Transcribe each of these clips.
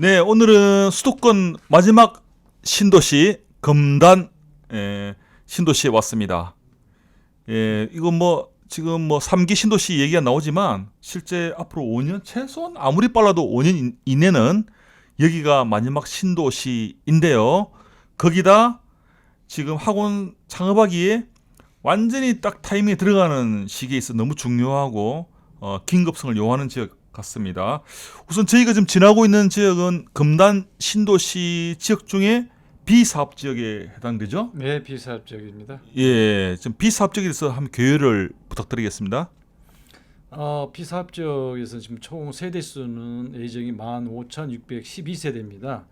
네, 오늘은 수도권 마지막 신도시 금단 에, 신도시에 왔습니다. 예, 이건 뭐 지금 뭐 3기 신도시 얘기가 나오지만 실제 앞으로 5년 최소한 아무리 빨라도 5년 인- 이내는 여기가 마지막 신도시인데요. 거기다 지금 학원 창업하기에 완전히 딱 타이밍에 들어가는 시기에 있어 너무 중요하고 어, 긴급성을 요하는 지역 같습니다. 우선 저희가 지금 지나고 있는 지역은 금단 신도시 지역 중에 비사업 지역에 해당되죠. 네, 비사업 지역입니다. 예, 지금 비사업 지역에서 한번 교회를 부탁드리겠습니다. 어, 비사업 지역에서 지금 총 세대 수는 예정이 15,612세대입니다.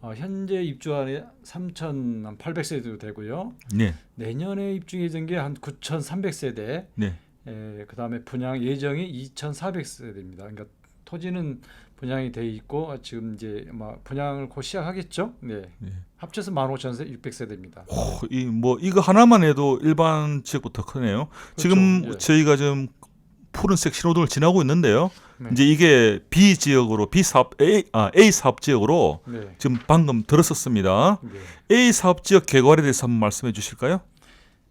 어, 현재 입주한이 3,800세대 되고요. 네, 내년에 입주 예정인 게한 9,300세대. 네, 에, 그다음에 분양 예정이 2,400세대입니다. 그러니까 토지는 분양이 돼 있고 아, 지금 이제 막 분양을 곧 시작하겠죠. 네. 네. 합쳐서 15,600세대입니다. 이뭐 이거 하나만 해도 일반 더 크네요. 지금 예. 저희가 지금 푸른색 신호등을 지나고 있는데요. 네. 이제 이게 B 지역으로 B 사업 A 아 A 사업 지역으로 네. 지금 방금 들었었습니다. 네. A 사업 지역 개괄에 대해서 한번 말씀해 주실까요?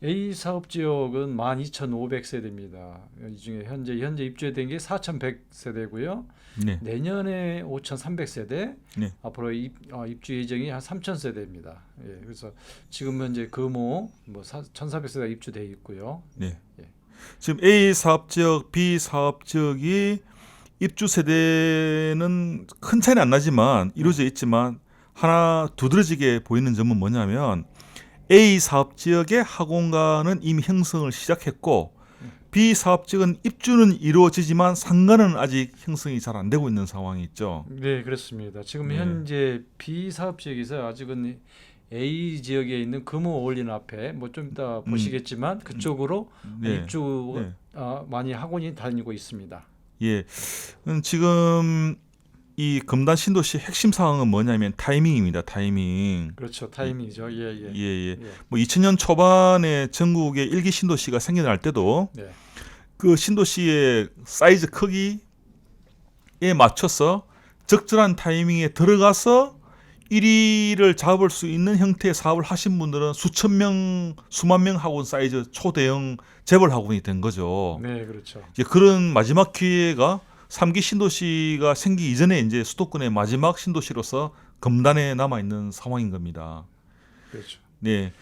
A 사업 지역은 12,500세대입니다. 이 중에 현재 현재 입주된 게 4,100세대고요. 네. 내년에 5,300세대. 네. 앞으로 입, 어, 입주 예정이 한 3,000세대입니다. 예, 그래서 지금 현재 금호 뭐 1,400세대가 입주돼 있고요. 네. 예. 지금 A 사업 지역, B 사업 지역이 입주 세대는 큰 차이는 안 나지만 이루어져 있지만 하나 두드러지게 보이는 점은 뭐냐면 A 사업 지역의 학원가는 이미 형성을 시작했고 B 사업 지역은 입주는 이루어지지만 상가는 아직 형성이 잘 안 되고 있는 상황이 있죠. 네, 그렇습니다. 지금 네. 현재 B 사업 지역에서 아직은 A 지역에 있는 금호 올린 앞에 뭐 좀 이따 음. 보시겠지만 그쪽으로 네. 입주 네. 아, 많이 학원이 다니고 있습니다. 예. 음, 지금 이 금단 신도시 핵심 사항은 뭐냐면 타이밍입니다. 타이밍. 그렇죠. 타이밍이죠. 예, 예. 예, 예. 예. 뭐 2000년 초반에 전국에 일기 신도시가 생겨날 때도 네. 그 신도시의 사이즈 크기에 맞춰서 적절한 타이밍에 들어가서 1위를 잡을 수 있는 형태의 사업을 하신 분들은 수천 명, 수만 명 학원 사이즈 초대형 재벌 학원이 된 거죠. 네, 그렇죠. 이제 그런 마지막 기회가 3기 신도시가 생기기 이전에 이제 수도권의 마지막 신도시로서 검단에 남아 있는 상황인 겁니다. 그렇죠. 네.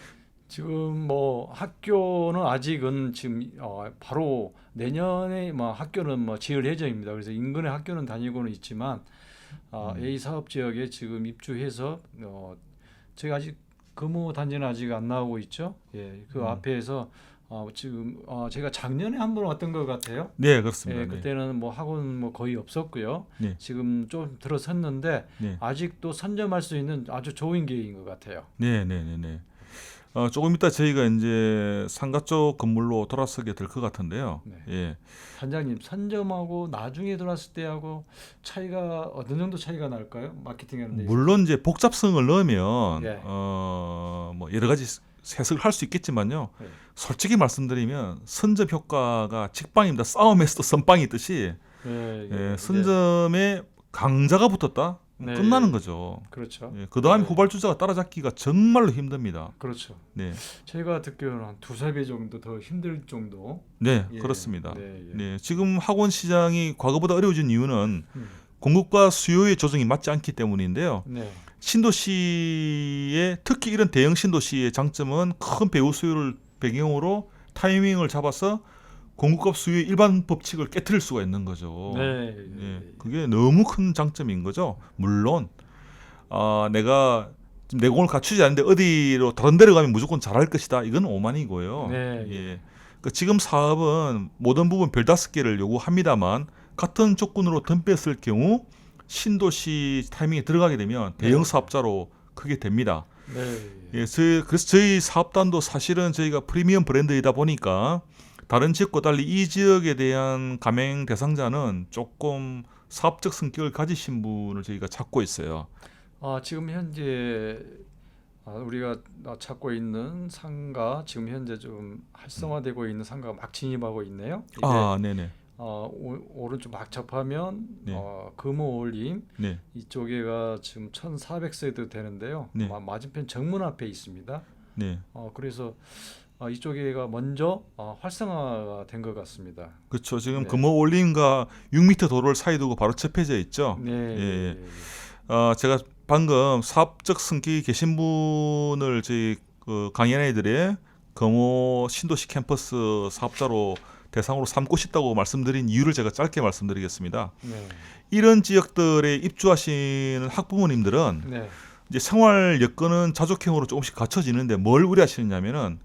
지금 뭐 학교는 아직은 지금 어, 바로 내년에 뭐 학교는 뭐 지을 예정입니다. 그래서 인근의 학교는 다니고는 있지만 아, 음. A 사업 지역에 지금 입주해서 어, 저희가 아직 금호 단지는 아직 안 나오고 있죠. 예, 그 음. 앞에서 어, 지금 어, 제가 작년에 한 번 왔던 것 같아요. 네, 그렇습니다. 예, 네. 그때는 뭐 학원 뭐 거의 없었고요. 네. 지금 좀 들어섰는데 네. 아직도 선점할 수 있는 아주 좋은 기회인 것 같아요. 네, 네, 네, 네. 어, 조금 이따 저희가 이제 상가 쪽 건물로 돌아서게 될 것 같은데요. 네. 예. 단장님 선점하고 나중에 들어왔을 때하고 차이가 어느 정도 차이가 날까요? 마케팅하는 데 있어서. 물론 이제 복잡성을 넣으면 예. 어, 뭐 여러 가지 해석을 할 수 있겠지만요. 네. 솔직히 말씀드리면 선점 효과가 직방입니다. 싸움에서도 선빵이 있듯이 예, 예, 예, 예. 선점에 강자가 붙었다. 네. 끝나는 거죠. 그렇죠. 예, 그 다음에 네. 후발주자가 따라잡기가 정말로 힘듭니다. 그렇죠. 네, 저희가 듣기로는 한 두세 배 정도 더 힘들 정도. 네, 예, 그렇습니다. 네, 예. 네, 지금 학원 시장이 과거보다 어려워진 이유는 음, 공급과 수요의 조정이 맞지 않기 때문인데요. 네. 신도시의 특히 이런 대형 신도시의 장점은 큰 배우 수요를 배경으로 타이밍을 잡아서 공급과 수요의 일반 법칙을 깨뜨릴 수가 있는 거죠. 네. 예, 그게 너무 큰 장점인 거죠. 물론 아, 내가 내공을 갖추지 않는데 어디로 다른 데로 가면 무조건 잘할 것이다. 이건 오만이고요. 네. 예. 그 지금 사업은 모든 부분 별 다섯 개를 요구합니다만 같은 조건으로 덤볐을 경우 신도시 타이밍에 들어가게 되면 대형 네. 사업자로 크게 됩니다. 네. 예, 그래서 저희 사업단도 사실은 저희가 프리미엄 브랜드이다 보니까 다른 지역과 달리 이 지역에 대한 가맹 대상자는 조금 사업적 성격을 가지신 분을 저희가 찾고 있어요. 아, 지금 현재 아, 우리가 찾고 있는 상가 지금 현재 좀 활성화되고 있는 상가가 막 진입하고 있네요. 아, 네네. 어, 오, 오른쪽 막 접하면 네. 어, 금호 올림 네. 이쪽에가 지금 1,400세도 되는데요. 네. 마- 맞은편 정문 앞에 있습니다. 네. 어, 그래서 어, 이쪽에가 먼저 어, 활성화가 된 것 같습니다. 그렇죠. 지금 네. 금호 올림과 6m 도로를 사이 두고 바로 접해져 있죠. 네. 예. 어, 제가 방금 사업적 성격이 계신 분을 저희 그 강연 애들의 금호 신도시 캠퍼스 사업자로 대상으로 삼고 싶다고 말씀드린 이유를 제가 짧게 말씀드리겠습니다. 네. 이런 지역들에 입주하시는 학부모님들은 네. 이제 생활 여건은 자족형으로 조금씩 갖춰지는데 뭘 우려하시느냐면은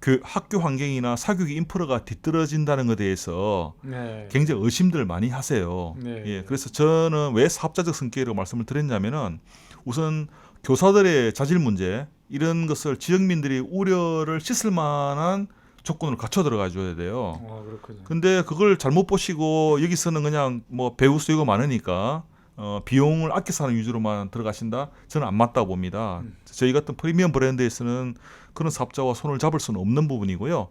그 학교 환경이나 사교육 인프라가 뒤떨어진다는 것에 대해서 네. 굉장히 의심들 많이 하세요. 네. 예, 그래서 저는 왜 사업자적 성격이라고 말씀을 드렸냐면은 우선 교사들의 자질 문제 이런 것을 지역민들이 우려를 씻을 만한 조건을 갖춰 들어가 줘야 돼요. 어, 그렇군요. 근데 그걸 잘못 보시고 여기서는 그냥 뭐 배우 수요가 많으니까 어, 비용을 아껴서 하는 위주로만 들어가신다? 저는 안 맞다고 봅니다. 음. 저희 같은 프리미엄 브랜드에서는 그런 사업자와 손을 잡을 수는 없는 부분이고요.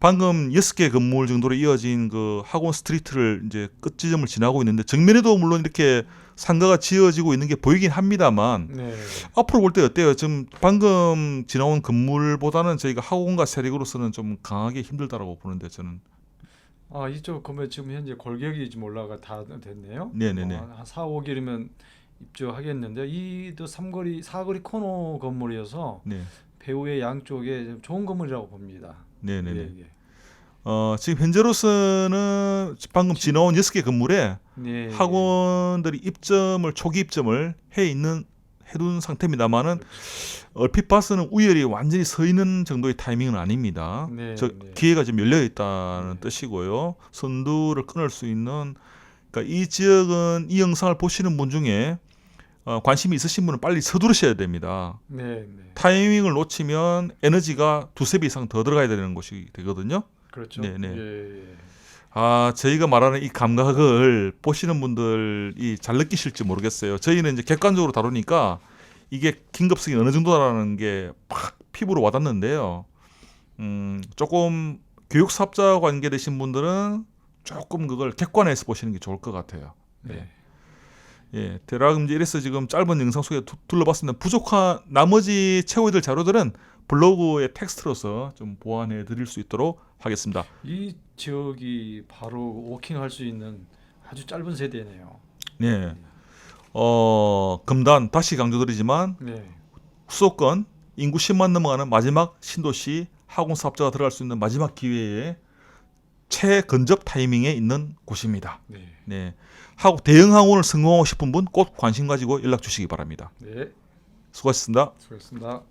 방금 여섯 개 건물 정도로 이어진 그 학원 스트리트를 이제 끝 지점을 지나고 있는데 정면에도 물론 이렇게 상가가 지어지고 있는 게 보이긴 합니다만 네. 앞으로 볼 때 어때요? 지금 방금 지나온 건물보다는 저희가 학원과 세력으로서는 좀 강하게 힘들다라고 보는데 저는 아 이쪽 그러면 지금 현재 골격이 좀 올라가 다 됐네요. 네네네. 어, 한 4, 5개월이면 입주하겠는데 이도 삼거리 사거리 코너 건물이어서 네, 배우의 양쪽에 좀 좋은 건물이라고 봅니다. 네네네. 예, 예. 어, 지금 현재로서는 방금 지나온 여섯 개 건물에 네. 학원들이 입점을 초기 입점을 해 있는 해둔 상태입니다만은 얼핏 봐서는 우열이 완전히 서 있는 정도의 타이밍은 아닙니다. 네, 저 네. 기회가 좀 열려 있다는 네. 뜻이고요. 선두를 끊을 수 있는 그러니까 이 지역은 이 영상을 보시는 분 중에 어, 관심이 있으신 분은 빨리 서두르셔야 됩니다. 네, 네. 타이밍을 놓치면 에너지가 두세 배 이상 더 들어가야 되는 것이 되거든요. 그렇죠. 네, 네. 예, 예. 아, 저희가 말하는 이 감각을 보시는 분들이 잘 느끼실지 모르겠어요. 저희는 이제 객관적으로 다루니까 이게 긴급성이 어느 정도라는 게 팍 피부로 와닿는데요. 음, 조금 교육 사업자 관계되신 분들은 조금 그걸 객관해서 보시는 게 좋을 것 같아요. 네. 예, 대략 이제 이래서 지금 짧은 영상 속에 두- 둘러봤습니다. 부족한 나머지 채워야 자료들은 블로그의 텍스트로서 좀 보완해 드릴 수 있도록 하겠습니다. 이 지역이 바로 워킹할 수 있는 아주 짧은 세대네요. 네. 어, 금단 다시 강조드리지만 네. 수도권 인구 10만 넘어가는 마지막 신도시 학원 사업자가 들어갈 수 있는 마지막 기회에 최근접 타이밍에 있는 곳입니다. 네. 네. 하고 대형 학원을 성공하고 싶은 분 꼭 관심 가지고 연락 주시기 바랍니다. 네. 수고하셨습니다. 수고했습니다.